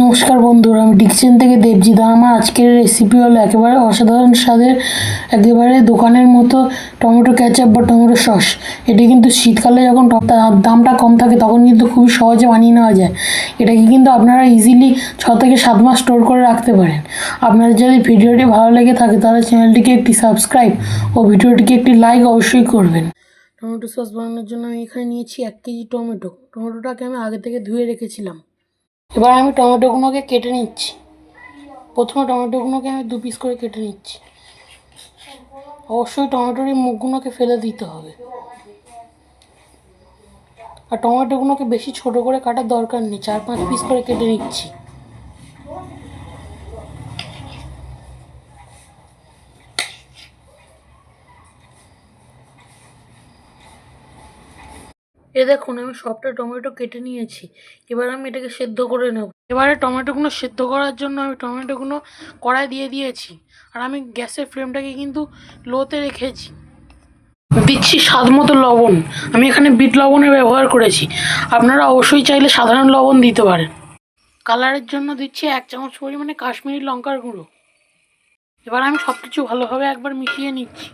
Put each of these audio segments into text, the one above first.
নমস্কার বন্ধুরা, আমি ডিকচেন থেকে দেবজিৎ। আমার আজকের রেসিপি হলো একেবারে অসাধারণ স্বাদের, একেবারে দোকানের মতো টমেটো ক্যাচাপ বা টমেটো সস এটি কিন্তু শীতকালে যখন দামটা কম থাকে, তখন কিন্তু খুবই সহজে বানিয়ে নেওয়া যায়। এটাকে কিন্তু আপনারা ইজিলি ছ থেকে সাত মাস স্টোর করে রাখতে পারেন। আপনার যদি ভিডিওটি ভালো লেগে থাকে, তাহলে চ্যানেলটিকে একটি সাবস্ক্রাইব ও ভিডিওটিকে একটি লাইক অবশ্যই করবেন। টমেটো সস বানানোর জন্য আমি এখানে নিয়েছি এক কেজি টমেটো। টমেটোটাকে আমি আগে থেকে ধুয়ে রেখেছিলাম। এবার আমি টমেটোগুলোকে কেটে নিচ্ছি। প্রথমে টমেটোগুলোকে আমি দু পিস করে কেটে নিচ্ছি। অবশ্যই টমেটোর এই মুখগুলোকে ফেলে দিতে হবে। আর টমেটোগুলোকে বেশি ছোট করে কাটার দরকার নেই। চার পাঁচ পিস করে কেটে নিচ্ছি। এ দেখুন, আমি সবটা টমেটো কেটে নিয়েছি। এবার আমি এটাকে সেদ্ধ করে নেব। এবারে টমেটোগুলো সেদ্ধ করার জন্য আমি টমেটোগুলো কড়াই দিয়ে দিয়েছি। আর আমি গ্যাসের ফ্লেমটাকে কিন্তু লোতে রেখেছি। দিচ্ছি স্বাদ মতো লবণ। আমি এখানে বিট লবণের ব্যবহার করেছি। আপনারা অবশ্যই চাইলে সাধারণ লবণ দিতে পারেন। কালারের জন্য দিচ্ছি এক চামচ পরিমাণে কাশ্মীরি লঙ্কার গুঁড়ো। এবার আমি সব কিছু ভালোভাবে একবার মিশিয়ে নিচ্ছি।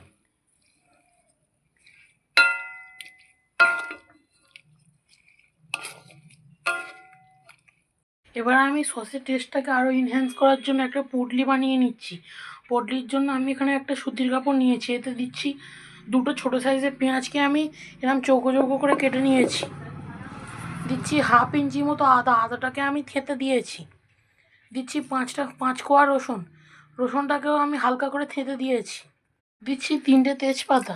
এবার আমি সসের টেস্টটাকে আরও ইনহ্যান্স করার জন্য একটা পুটলি বানিয়ে নিচ্ছি। পটলির জন্য আমি এখানে একটা সুতির কাপড় নিয়েছি, এতে দিচ্ছি দুটো ছোটো সাইজের পেঁয়াজকে আমি এরকম চৌকো চৌকো করে কেটে নিয়েছি। দিচ্ছি হাফ ইঞ্চি মতো আদা, আদাটাকে আমি খেতে দিয়েছি। দিচ্ছি পাঁচটা, পাঁচ কোয়া রসুন, রসুনটাকেও আমি হালকা করে থেতে দিয়েছি। দিচ্ছি তিনটে তেজপাতা,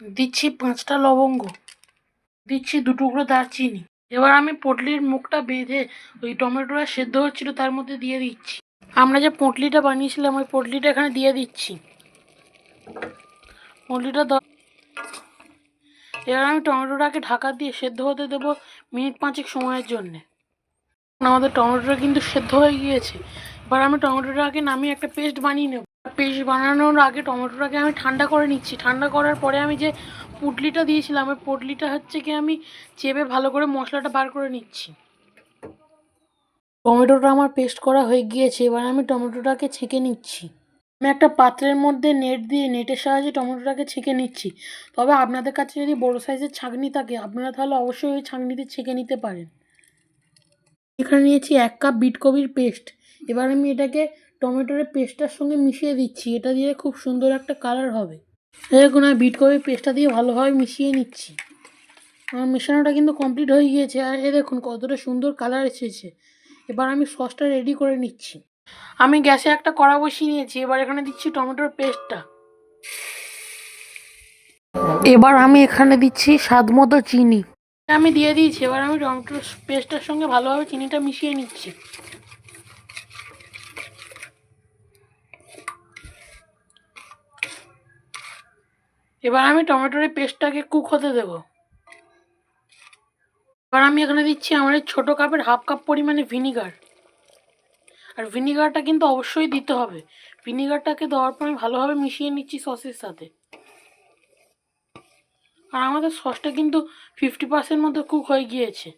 দিচ্ছি পাঁচটা লবঙ্গ, দিচ্ছি দু টুকরো দারচিনি। এবার আমি পটলির মুখটা বেঁধে ওই টমেটোটা সেদ্ধ হচ্ছিল তার মধ্যে দিয়ে দিচ্ছি। আমরা যে পটলিটা বানিয়েছিলাম, ওই পটলিটা এখানে দিয়ে দিচ্ছি। পটলিটা এবার আমি টমেটোটাকে ঢাকা দিয়ে সেদ্ধ হতে দেবো মিনিট পাঁচেক সময়ের জন্যে। আমাদের টমেটোটা কিন্তু সেদ্ধ হয়ে গিয়েছে। এবার আমি টমেটোটাকে নামিয়ে একটা পেস্ট বানিয়ে নেব। পেস্ট বানানোর আগে টমেটোটাকে আমি ঠান্ডা করে নিচ্ছি। ঠান্ডা করার পরে আমি যে পুটলিটা দিয়েছিলাম, ওই পুটলিটা হচ্ছে কি আমি চেপে ভালো করে মশলাটা বার করে নিচ্ছি। টমেটোটা আমার পেস্ট করা হয়ে গিয়েছে, এবার আমি টমেটোটাকে ছেঁকে নিচ্ছি। আমি একটা পাত্রের মধ্যে নেট দিয়ে, নেটের সাহায্যে টমেটোটাকে ছেঁকে নিচ্ছি। তবে আপনাদের কাছে যদি বড় সাইজের ছাঁকনি থাকে, আপনারা তাহলে অবশ্যই ওই ছাঁকনিতে ছেঁকে নিতে পারেন। এখানে নিয়েছি এক কাপ বিটকপির পেস্ট। এবার আমি এটাকে টমেটোর পেস্টটার সঙ্গে মিশিয়ে দিচ্ছি। এটা দিয়ে খুব সুন্দর একটা কালার হবে। দেখুন, আমি বিটকপির পেস্টটা দিয়ে ভালোভাবে মিশিয়ে নিচ্ছি। আমার মেশানোটা কিন্তু কমপ্লিট হয়ে গিয়েছে। আর এ দেখুন, কতটা সুন্দর কালার এসেছে। এবার আমি সসটা রেডি করে নিচ্ছি। আমি গ্যাসে একটা কড়া বসিয়ে নিয়েছি। এবার এখানে দিচ্ছি টমেটোর পেস্টটা এবার আমি এখানে দিচ্ছি স্বাদ মতো চিনি। আমি দিয়ে দিয়েছি। এবার আমি টমেটোর পেস্টের সঙ্গে ভালোভাবে চিনিটা মিশিয়ে নিচ্ছি। এবার আমি টমেটোর পেস্টটাকে কুক হতে দেব। এবার আমি এখানে দিচ্ছি আমার এই ছোটো কাপের হাফ কাপ পরিমাণে ভিনিগার। আর ভিনিগারটা কিন্তু অবশ্যই দিতে হবে। ভিনিগারটাকে দেওয়ার পর আমি ভালোভাবে মিশিয়ে নিচ্ছি সসের সাথে। আর আমাদের সসটা কিন্তু ফিফটি পার্সেন্ট মতো কুক হয়ে গিয়েছে।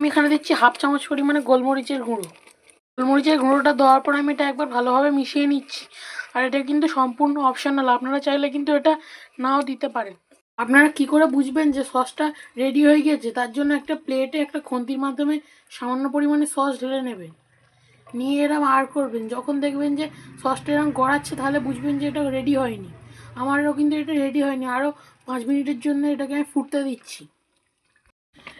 আমি এখানে দিচ্ছি হাফ চামচ পরিমাণে গোলমরিচের গুঁড়ো। গোলমরিচের গুঁড়োটা দেওয়ার পর আমি এটা একবার ভালোভাবে মিশিয়ে নিচ্ছি। আর এটা কিন্তু সম্পূর্ণ অপশনাল আপনারা চাইলে কিন্তু এটা নাও দিতে পারেন। আপনারা কি করে বুঝবেন যে সসটা রেডি হয়ে গিয়েছে তার জন্য একটা প্লেটে একটা খন্তির মাধ্যমে সামান্য পরিমাণে সস ঢেলে নেবেন। নিয়ে এরম আর করবেন। যখন দেখবেন যে সসটা এরকম গড়াচ্ছে, তাহলে বুঝবেন যে এটা রেডি হয়নি। আমারও কিন্তু এটা রেডি হয়নি। আরও পাঁচ মিনিটের জন্য এটাকে আমি ফুটতে দিচ্ছি।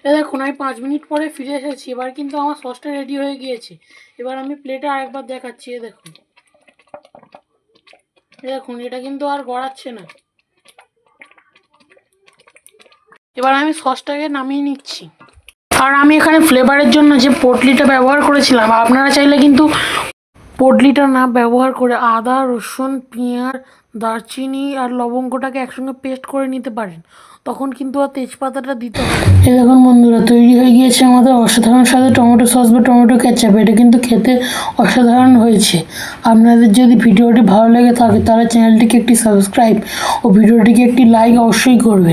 এ দেখুন, আমি পাঁচ মিনিট পরে ফিরে এসেছি। এবার কিন্তু আমার সসটা রেডি হয়ে গিয়েছে। এবার আমি প্লেটে আরেকবার দেখাচ্ছি। এ দেখুন। দেখুন এটা কিন্তু আর গড়াচ্ছে না। এবার আমি সসটাকে নামিয়ে নিচ্ছি। আর আমি এখানে ফ্লেভারের জন্য যে পটলিটা ব্যবহার করেছিলাম, আপনারা চাইলে কিন্তু পটলিটা না ব্যবহার করে আদা, রসুন, পেঁয়াজ, দারচিনি আর লবঙ্গটাকে একসঙ্গে পেস্ট করে নিতে পারেন। তখন কিন্তু আর তেজপাতাটা দিতে হবে দেখুন বন্ধুরা, তৈরি হয়ে গিয়েছে আমাদের অসাধারণ স্বাদে টমেটো সস বা টমেটো কেচাপ। এটা কিন্তু খেতে অসাধারণ হয়েছে। আপনাদের যদি ভিডিওটি ভালো লেগে থাকে তাহলে চ্যানেলটিকে একটি সাবস্ক্রাইব ও ভিডিওটিকে একটি লাইক অবশ্যই করবেন।